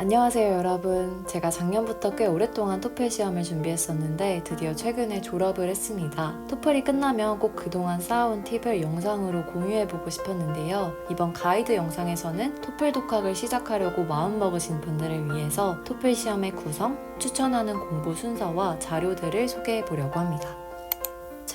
안녕하세요 여러분. 제가 작년부터 꽤 오랫동안 토플 시험을 준비했었는데 드디어 최근에 졸업을 했습니다. 토플이 끝나면 꼭 그동안 쌓아온 팁을 영상으로 공유해보고 싶었는데요. 이번 가이드 영상에서는 토플 독학을 시작하려고 마음먹으신 분들을 위해서 토플 시험의 구성, 추천하는 공부 순서와 자료들을 소개해보려고 합니다.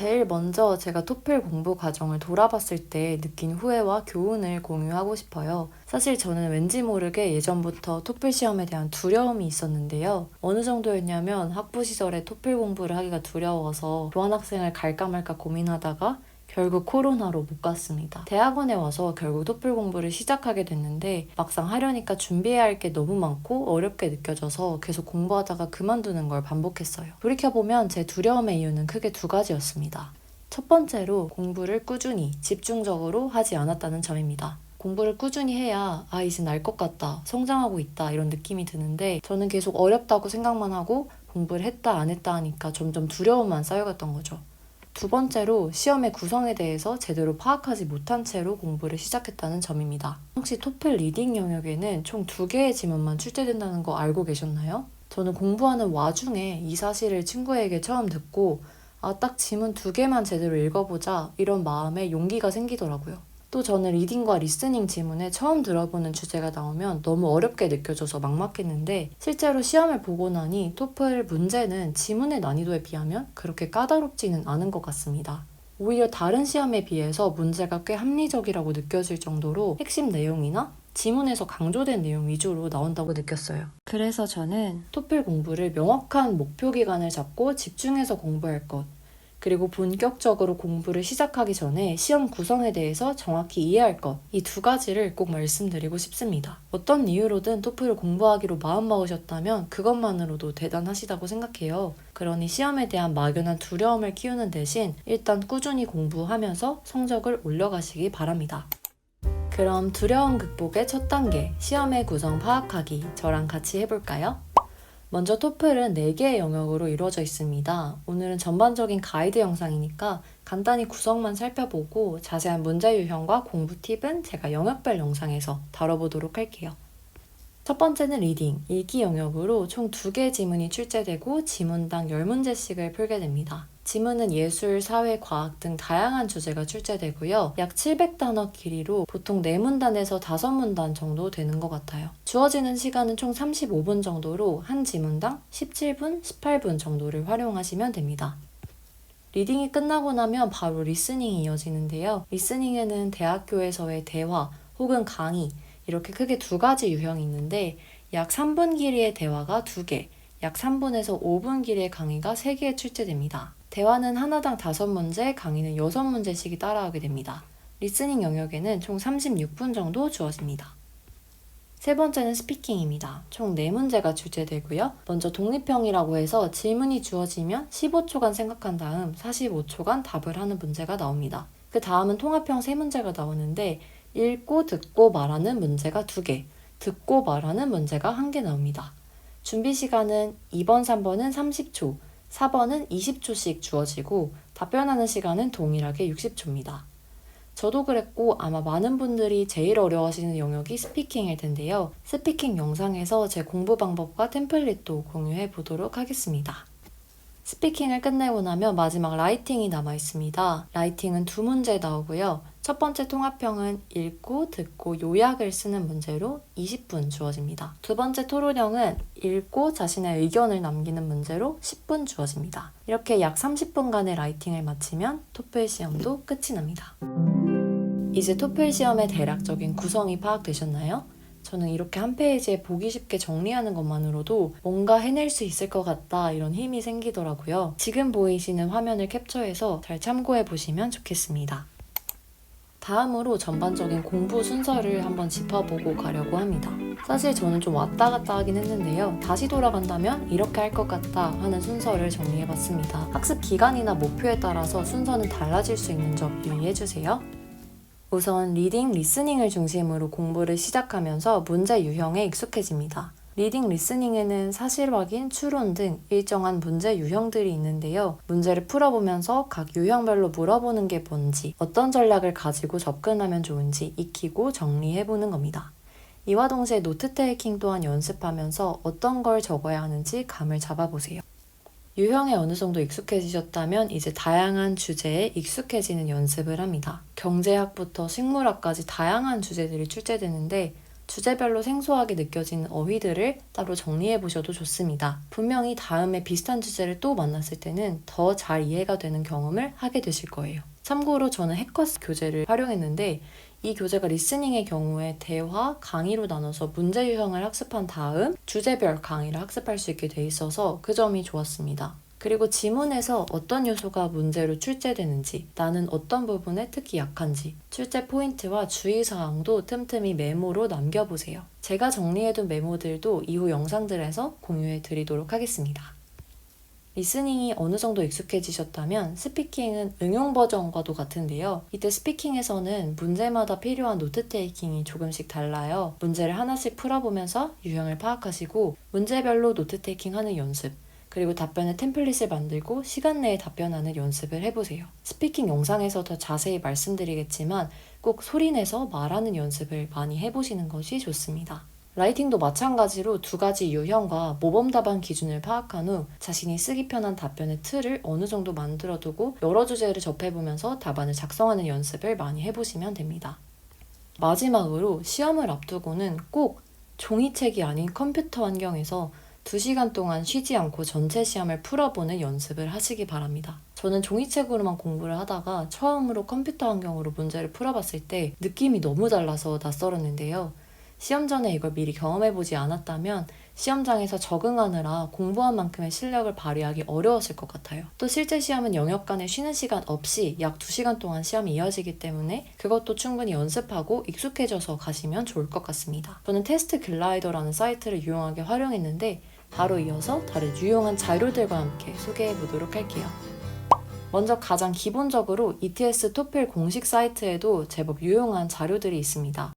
제일 먼저 제가 토플 공부 과정을 돌아봤을 때 느낀 후회와 교훈을 공유하고 싶어요. 사실 저는 왠지 모르게 예전부터 토플 시험에 대한 두려움이 있었는데요. 어느 정도였냐면 학부 시절에 토플 공부를 하기가 두려워서 교환학생을 갈까 말까 고민하다가 결국 코로나로 못 갔습니다. 대학원에 와서 결국 토플 공부를 시작하게 됐는데 막상 하려니까 준비해야 할 게 너무 많고 어렵게 느껴져서 계속 공부하다가 그만두는 걸 반복했어요. 돌이켜보면 제 두려움의 이유는 크게 두 가지였습니다. 첫 번째로 공부를 꾸준히 집중적으로 하지 않았다는 점입니다. 공부를 꾸준히 해야 아 이제 날것 같다 성장하고 있다 이런 느낌이 드는데 저는 계속 어렵다고 생각만 하고 공부를 했다 안 했다 하니까 점점 두려움만 쌓여갔던 거죠. 두 번째로 시험의 구성에 대해서 제대로 파악하지 못한 채로 공부를 시작했다는 점입니다. 혹시 토플 리딩 영역에는 총 두 개의 지문만 출제된다는 거 알고 계셨나요? 저는 공부하는 와중에 이 사실을 친구에게 처음 듣고 아, 딱 지문 두 개만 제대로 읽어보자 이런 마음에 용기가 생기더라고요. 또 저는 리딩과 리스닝 지문에 처음 들어보는 주제가 나오면 너무 어렵게 느껴져서 막막했는데 실제로 시험을 보고 나니 토플 문제는 지문의 난이도에 비하면 그렇게 까다롭지는 않은 것 같습니다. 오히려 다른 시험에 비해서 문제가 꽤 합리적이라고 느껴질 정도로 핵심 내용이나 지문에서 강조된 내용 위주로 나온다고 느꼈어요. 그래서 저는 토플 공부를 명확한 목표 기간을 잡고 집중해서 공부할 것, 그리고 본격적으로 공부를 시작하기 전에 시험 구성에 대해서 정확히 이해할 것, 이 두 가지를 꼭 말씀드리고 싶습니다. 어떤 이유로든 토플을 공부하기로 마음먹으셨다면 그것만으로도 대단하시다고 생각해요. 그러니 시험에 대한 막연한 두려움을 키우는 대신 일단 꾸준히 공부하면서 성적을 올려가시기 바랍니다. 그럼 두려움 극복의 첫 단계, 시험의 구성 파악하기, 저랑 같이 해볼까요? 먼저 토플은 4개의 영역으로 이루어져 있습니다. 오늘은 전반적인 가이드 영상이니까 간단히 구성만 살펴보고 자세한 문제 유형과 공부 팁은 제가 영역별 영상에서 다뤄보도록 할게요. 첫 번째는 리딩, 읽기 영역으로 총 2개의 지문이 출제되고 지문당 10문제씩을 풀게 됩니다. 지문은 예술, 사회, 과학 등 다양한 주제가 출제되고요. 약 700단어 길이로 보통 4문단에서 5문단 정도 되는 것 같아요. 주어지는 시간은 총 35분 정도로 한 지문당 17분, 18분 정도를 활용하시면 됩니다. 리딩이 끝나고 나면 바로 리스닝이 이어지는데요. 리스닝에는 대학교에서의 대화 혹은 강의 이렇게 크게 두 가지 유형이 있는데 약 3분 길이의 대화가 2개, 약 3분에서 5분 길이의 강의가 3개 출제됩니다. 대화는 하나당 5문제, 강의는 6문제씩이 따라오게 됩니다. 리스닝 영역에는 총 36분 정도 주어집니다. 세 번째는 스피킹입니다. 총 4문제가 출제되고요. 먼저 독립형이라고 해서 질문이 주어지면 15초간 생각한 다음 45초간 답을 하는 문제가 나옵니다. 그 다음은 통합형 3문제가 나오는데 읽고 듣고 말하는 문제가 2개, 듣고 말하는 문제가 1개 나옵니다. 준비 시간은 2번, 3번은 30초, 4번은 20초씩 주어지고 답변하는 시간은 동일하게 60초입니다. 저도 그랬고 아마 많은 분들이 제일 어려워하시는 영역이 스피킹일 텐데요. 스피킹 영상에서 제 공부 방법과 템플릿도 공유해 보도록 하겠습니다. 스피킹을 끝내고 나면 마지막 라이팅이 남아 있습니다. 라이팅은 두 문제 나오고요. 첫 번째 통합형은 읽고 듣고 요약을 쓰는 문제로 20분 주어집니다. 두 번째 토론형은 읽고 자신의 의견을 남기는 문제로 10분 주어집니다. 이렇게 약 30분간의 라이팅을 마치면 토플 시험도 끝이 납니다. 이제 토플 시험의 대략적인 구성이 파악되셨나요? 저는 이렇게 한 페이지에 보기 쉽게 정리하는 것만으로도 뭔가 해낼 수 있을 것 같다 이런 힘이 생기더라고요. 지금 보이시는 화면을 캡처해서 잘 참고해 보시면 좋겠습니다. 다음으로 전반적인 공부 순서를 한번 짚어보고 가려고 합니다. 사실 저는 좀 왔다 갔다 하긴 했는데요. 다시 돌아간다면 이렇게 할 것 같다 하는 순서를 정리해봤습니다. 학습 기간이나 목표에 따라서 순서는 달라질 수 있는 점 유의해주세요. 우선 리딩, 리스닝을 중심으로 공부를 시작하면서 문제 유형에 익숙해집니다. 리딩, 리스닝에는 사실 확인, 추론 등 일정한 문제 유형들이 있는데요. 문제를 풀어보면서 각 유형별로 물어보는 게 뭔지, 어떤 전략을 가지고 접근하면 좋은지 익히고 정리해보는 겁니다. 이와 동시에 노트 테이킹 또한 연습하면서 어떤 걸 적어야 하는지 감을 잡아보세요. 유형에 어느 정도 익숙해지셨다면 이제 다양한 주제에 익숙해지는 연습을 합니다. 경제학부터 식물학까지 다양한 주제들이 출제되는데 주제별로 생소하게 느껴지는 어휘들을 따로 정리해 보셔도 좋습니다. 분명히 다음에 비슷한 주제를 또 만났을 때는 더 잘 이해가 되는 경험을 하게 되실 거예요. 참고로 저는 해커스 교재를 활용했는데 이 교재가 리스닝의 경우에 대화, 강의로 나눠서 문제 유형을 학습한 다음 주제별 강의를 학습할 수 있게 돼 있어서 그 점이 좋았습니다. 그리고 지문에서 어떤 요소가 문제로 출제되는지, 나는 어떤 부분에 특히 약한지, 출제 포인트와 주의사항도 틈틈이 메모로 남겨보세요. 제가 정리해둔 메모들도 이후 영상들에서 공유해 드리도록 하겠습니다. 리스닝이 어느 정도 익숙해지셨다면 스피킹은 응용 버전과도 같은데요. 이때 스피킹에서는 문제마다 필요한 노트 테이킹이 조금씩 달라요. 문제를 하나씩 풀어보면서 유형을 파악하시고 문제별로 노트 테이킹 하는 연습, 그리고 답변의 템플릿을 만들고 시간 내에 답변하는 연습을 해보세요. 스피킹 영상에서 더 자세히 말씀드리겠지만 꼭 소리내서 말하는 연습을 많이 해보시는 것이 좋습니다. 라이팅도 마찬가지로 두 가지 유형과 모범 답안 기준을 파악한 후 자신이 쓰기 편한 답변의 틀을 어느 정도 만들어 두고 여러 주제를 접해보면서 답안을 작성하는 연습을 많이 해보시면 됩니다. 마지막으로 시험을 앞두고는 꼭 종이책이 아닌 컴퓨터 환경에서 2시간 동안 쉬지 않고 전체 시험을 풀어보는 연습을 하시기 바랍니다. 저는 종이책으로만 공부를 하다가 처음으로 컴퓨터 환경으로 문제를 풀어봤을 때 느낌이 너무 달라서 낯설었는데요. 시험 전에 이걸 미리 경험해보지 않았다면 시험장에서 적응하느라 공부한 만큼의 실력을 발휘하기 어려웠을 것 같아요. 또 실제 시험은 영역 간에 쉬는 시간 없이 약 2시간 동안 시험이 이어지기 때문에 그것도 충분히 연습하고 익숙해져서 가시면 좋을 것 같습니다. 저는 테스트 글라이더라는 사이트를 유용하게 활용했는데 바로 이어서 다른 유용한 자료들과 함께 소개해 보도록 할게요. 먼저 가장 기본적으로 ETS 토플 공식 사이트에도 제법 유용한 자료들이 있습니다.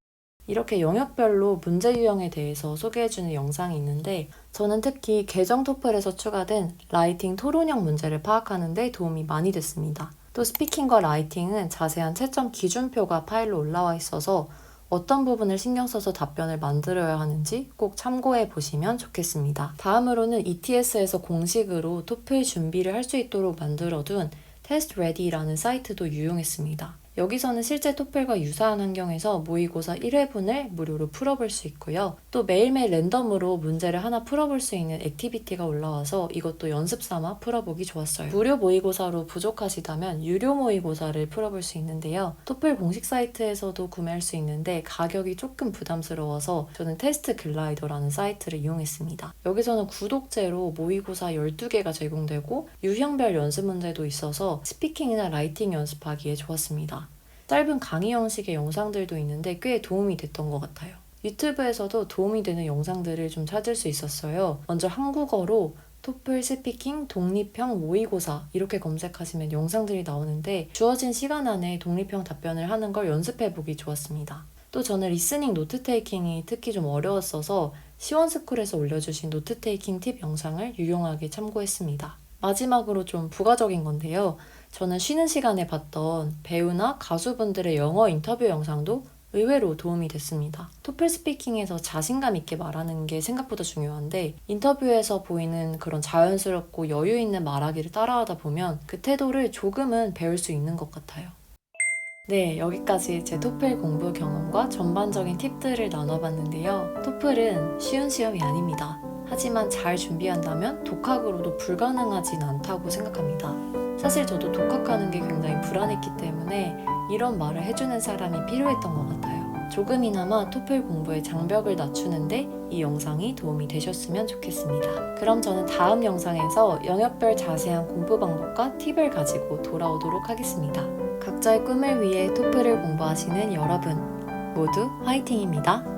이렇게 영역별로 문제 유형에 대해서 소개해주는 영상이 있는데 저는 특히 계정 토플에서 추가된 라이팅 토론형 문제를 파악하는 데 도움이 많이 됐습니다. 또 스피킹과 라이팅은 자세한 채점 기준표가 파일로 올라와 있어서 어떤 부분을 신경 써서 답변을 만들어야 하는지 꼭 참고해 보시면 좋겠습니다. 다음으로는 ETS에서 공식으로 토플 준비를 할 수 있도록 만들어둔 테스트 레디라는 사이트도 유용했습니다. 여기서는 실제 토플과 유사한 환경에서 모의고사 1회분을 무료로 풀어볼 수 있고요. 또 매일매일 랜덤으로 문제를 하나 풀어볼 수 있는 액티비티가 올라와서 이것도 연습 삼아 풀어보기 좋았어요. 무료 모의고사로 부족하시다면 유료 모의고사를 풀어볼 수 있는데요. 토플 공식 사이트에서도 구매할 수 있는데 가격이 조금 부담스러워서 저는 테스트 글라이더라는 사이트를 이용했습니다. 여기서는 구독제로 모의고사 12개가 제공되고 유형별 연습 문제도 있어서 스피킹이나 라이팅 연습하기에 좋았습니다. 짧은 강의 형식의 영상들도 있는데 꽤 도움이 됐던 것 같아요. 유튜브에서도 도움이 되는 영상들을 좀 찾을 수 있었어요. 먼저 한국어로 토플 스피킹 독립형 모의고사 이렇게 검색하시면 영상들이 나오는데 주어진 시간 안에 독립형 답변을 하는 걸 연습해 보기 좋았습니다. 또 저는 리스닝 노트 테이킹이 특히 좀 어려웠어서 시원스쿨에서 올려주신 노트 테이킹 팁 영상을 유용하게 참고했습니다. 마지막으로 좀 부가적인 건데요. 저는 쉬는 시간에 봤던 배우나 가수분들의 영어 인터뷰 영상도 의외로 도움이 됐습니다. 토플 스피킹에서 자신감 있게 말하는 게 생각보다 중요한데 인터뷰에서 보이는 그런 자연스럽고 여유 있는 말하기를 따라하다 보면 그 태도를 조금은 배울 수 있는 것 같아요. 네, 여기까지 제 토플 공부 경험과 전반적인 팁들을 나눠봤는데요. 토플은 쉬운 시험이 아닙니다. 하지만 잘 준비한다면 독학으로도 불가능하진 않다고 생각합니다. 사실 저도 독학하는 게 굉장히 불안했기 때문에 이런 말을 해주는 사람이 필요했던 것 같아요. 조금이나마 토플 공부의 장벽을 낮추는데 이 영상이 도움이 되셨으면 좋겠습니다. 그럼 저는 다음 영상에서 영역별 자세한 공부 방법과 팁을 가지고 돌아오도록 하겠습니다. 각자의 꿈을 위해 토플을 공부하시는 여러분 모두 화이팅입니다.